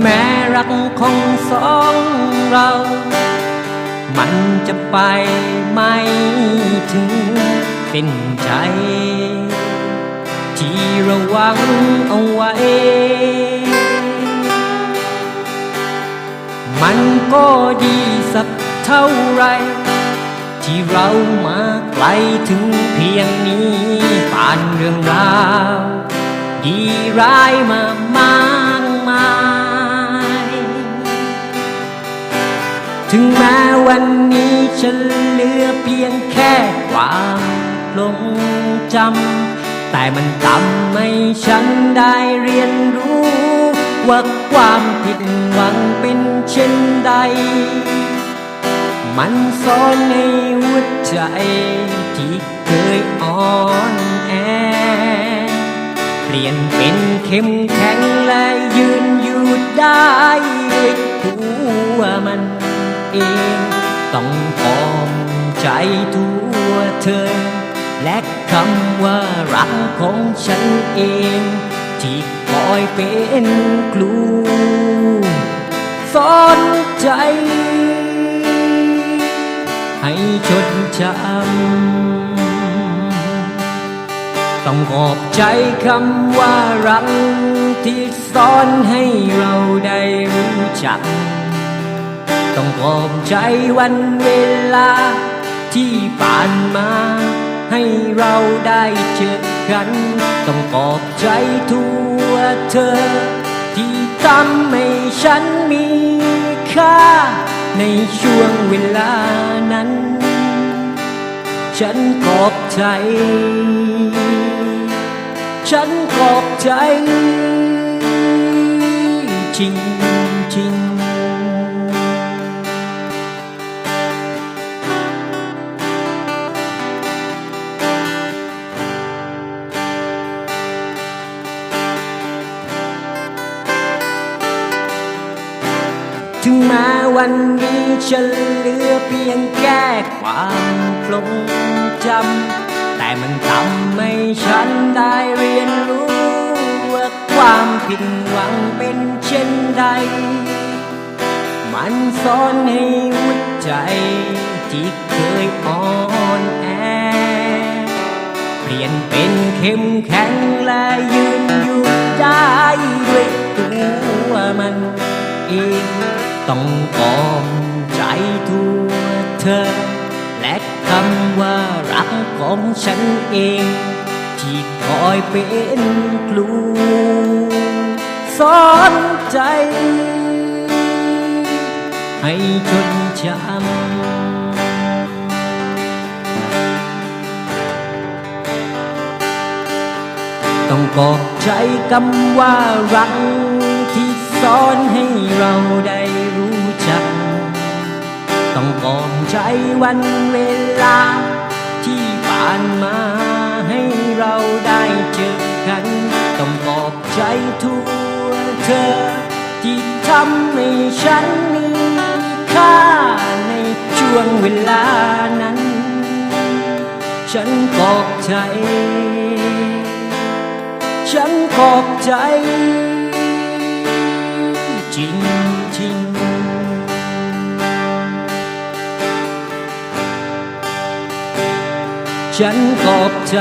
แม้รักของสองเรา มันจะไปไม่ถึงเส้นใจ ที่ระวังเอาไว้ มันก็ดีสักเท่าไร ที่เรามาไกลถึงเพียงนี้ผ่านเรื่องราว ดีร้ายมามาก ถึงแม้วันนี้ฉันเหลือเพียงแค่ความหลงจำ แต่มันทำให้ฉันได้เรียนรู้ ว่าความผิดหวังเป็นเช่นใด มันซ่อนในหัวใจ ที่เคยอ่อนแอ เปลี่ยนเป็นเข้มแข็งและยืนอยู่ได้ด้วยตัวมัน เอง ต้องพร้อมใจทั่วเธอ และคำว่ารักของฉันเอง ที่คอยเป็นครูสอนใจให้จดจำต้องขอบใจคำว่ารักที่สอนให้เราได้รู้จัก ต้องขอบใจวันเวลาที่ผ่านมา ให้เราได้เจอกัน ต้องขอบใจทั่วเธอ ที่ทำให้ฉันมีค่า ในช่วงเวลานั้น ฉันขอบใจ ฉันขอบใจจริง ถึงม้วันนี้ฉันเหลือเพียงแค่ความทรงจำแต่มันทำให้ฉันได้เรียนรู้ว่าความผิดหวังเป็นเช่นใด มันซ่อนให้หัวใจที่เคยอ่อนแอ เปลี่ยนเป็นเข้มแข็งและยืนอยู่ได้ด้วยตัวมันเอง ต้องกอมใจทั่วเธอ และคำว่ารักของฉันเอง ที่คอยเป็นครูสอนใจ ให้จดจำต้องกอบใจคำว่ารักที่สอนให้เราได้ ต้องกอบใจวันเวลา ที่ผ่านมาให้เราได้เจอกัน ต้องกอบใจทั่วเธอ ที่ทำให้ฉันมีค่าในช่วงเวลานั้น ฉันขอบใจ ฉันขอบใจ จริงจริง ฉันขอบใจ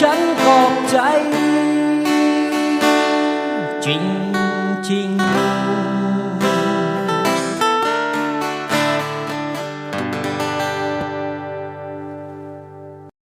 ฉันขอบใจ จริงจริงๆ